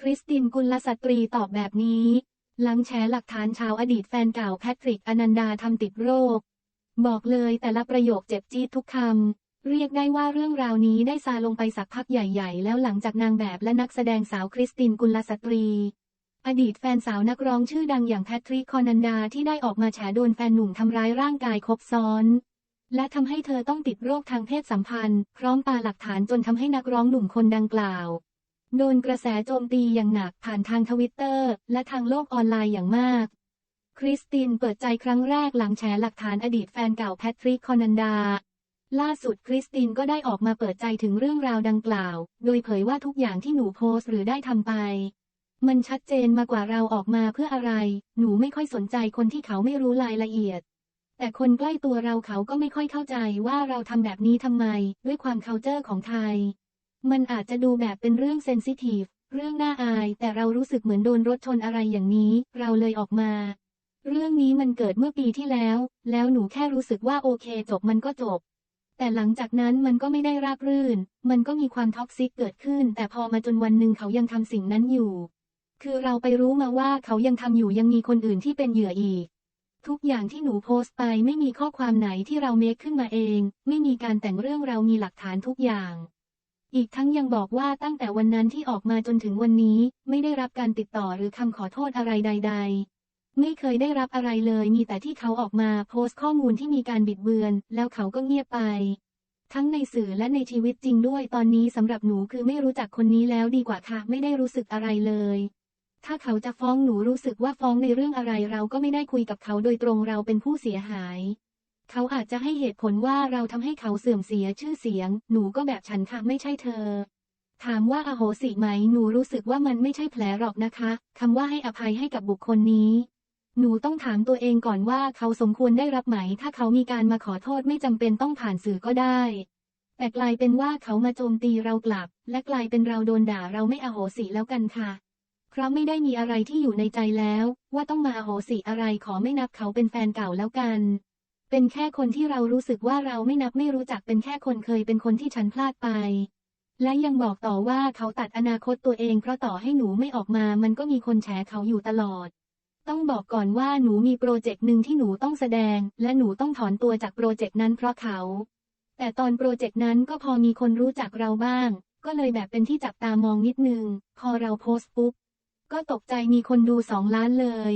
คริสตินกุลสตรีตอบแบบนี้ หลังแฉหลักฐานชาวอดีตแฟนเก่าแพทริกอนันดาทำติดโรค บอกเลยแต่ละประโยคเจ็บจี๊ดทุกคำ เรียกได้ว่าเรื่องราวนี้ได้ซาลงไปสักพักใหญ่ๆ แล้วหลังจากนางแบบและนักแสดงสาวคริสตินกุลสตรี อดีตแฟนสาวนักร้องชื่อดังอย่างแพทริกคอนันดาที่ได้ออกมาแฉโดนแฟนหนุ่มทำร้ายร่างกายครบซ้อนและทำให้เธอต้องติดโรคทางเพศสัมพันธ์ พร้อมปาหลักฐานจนทำให้นักร้องหนุ่มคนดังกล่าว โดนกระแสโจมตีอย่างหนักผ่านทางทวิตเตอร์ และทางโลกออนไลน์อย่างมาก คริสตินเปิดใจครั้งแรกหลังแฉหลักฐานอดีตแฟนเก่าแพทริกคอนันดา ล่าสุดคริสตินก็ได้ออกมาเปิดใจถึงเรื่องราวดังกล่าว โดยเผยว่าทุกอย่างที่หนูโพสต์หรือได้ทำไป มันชัดเจนมากว่าเราออกมาเพื่ออะไร หนูไม่ค่อยสนใจคนที่เขาไม่รู้รายละเอียดแต่คนใกล้ตัวเราเขาก็ไม่ค่อยเข้าใจว่าเราทำแบบนี้ทำไม ด้วยความ c u เจอร์ของไทย มันอาจจะดูแบบเป็นเรื่องเซนซิทีฟ เรื่องน่าอาย แต่เรารู้สึกเหมือนโดนรถชนอะไรอย่างนี้ เราเลยออกมา เรื่องนี้มันเกิดเมื่อปีที่แล้ว แล้วหนูแค่รู้สึกว่าโอเค จบมันก็จบ แต่หลังจากนั้นมันก็ไม่ได้ราบรื่น มันก็มีความท็อกซิกเกิดขึ้น แต่พอมาจนวันหนึ่งเขายังทำสิ่งนั้นอยู่ คือเราไปรู้มาว่าเขายังทำอยู่ยังมีคนอื่นที่เป็นเหยื่ออีกทุกอย่างที่หนูโพสต์ไปไม่มีข้อความไหนที่เราเมคขึ้นมาเอง ไม่มีการแต่งเรื่องเรามีหลักฐานทุกอย่าง อีกทั้งยังบอกว่าตั้งแต่วันนั้นที่ออกมาจนถึงวันนี้ ไม่ได้รับการติดต่อหรือคำขอโทษอะไรใด ๆ ไม่เคยได้รับอะไรเลย มีแต่ที่เขาออกมาโพสต์ข้อมูลที่มีการบิดเบือน แล้วเขาก็เงียบไป ทั้งในสื่อและในชีวิตจริงด้วยตอนนี้สำหรับหนูคือไม่รู้จักคนนี้แล้วดีกว่าค่ะ ไม่ได้รู้สึกอะไรเลย ถ้าเขาจะฟ้องหนูรู้สึกว่าฟ้องในเรื่องอะไรเราก็ไม่ได้คุยกับเขาโดยตรงเราเป็นผู้เสียหาย เขาอาจจะให้เหตุผลว่าเราทำให้เขาเสื่อมเสียชื่อเสียง หนูก็แบบฉันค่ะไม่ใช่เธอ ถามว่าอโหสิไหม หนูรู้สึกว่ามันไม่ใช่แผลหรอกนะคะคำว่าให้อภัยให้กับบุคคลนี้ หนูต้องถามตัวเองก่อนว่าเขาสมควรได้รับไหม ถ้าเขามีการมาขอโทษไม่จำเป็นต้องผ่านสื่อก็ได้ แต่กลายเป็นว่าเขามาโจมตีเรากลับ และกลายเป็นเราโดนด่าเราไม่อโหสิแล้วกันค่ะเพราะไม่ได้มีอะไรที่อยู่ในใจแล้ว ว่าต้องมาอโหสิอะไรขอไม่นับเขาเป็นแฟนเก่าแล้วกัน เป็นแค่คนที่เรารู้สึกว่าเราไม่นับไม่รู้จักเป็นแค่คนเคยเป็นคนที่ฉันพลาดไป และยังบอกต่อว่าเขาตัดอนาคตตัวเองเพราะต่อให้หนูไม่ออกมามันก็มีคนแฉเขาอยู่ตลอด ต้องบอกก่อนว่าหนูมีโปรเจกต์หนึ่งที่หนูต้องแสดง และหนูต้องถอนตัวจากโปรเจกต์นั้นเพราะเขา แต่ตอนโปรเจกต์นั้นก็พอมีคนรู้จักเราบ้าง ก็เลยแบบเป็นที่จับตามองนิดนึง พอเราโพสต์ปุ๊บก็ตกใจมีคนดูสองล้านเลย